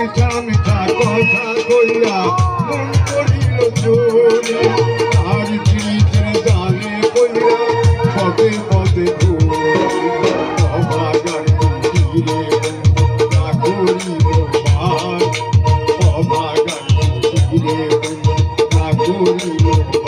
মিঠা মিঠা কথা কইয়া মন করিল চোরা আর জিনিসের জালে কইয়া পদে পদে Thank you.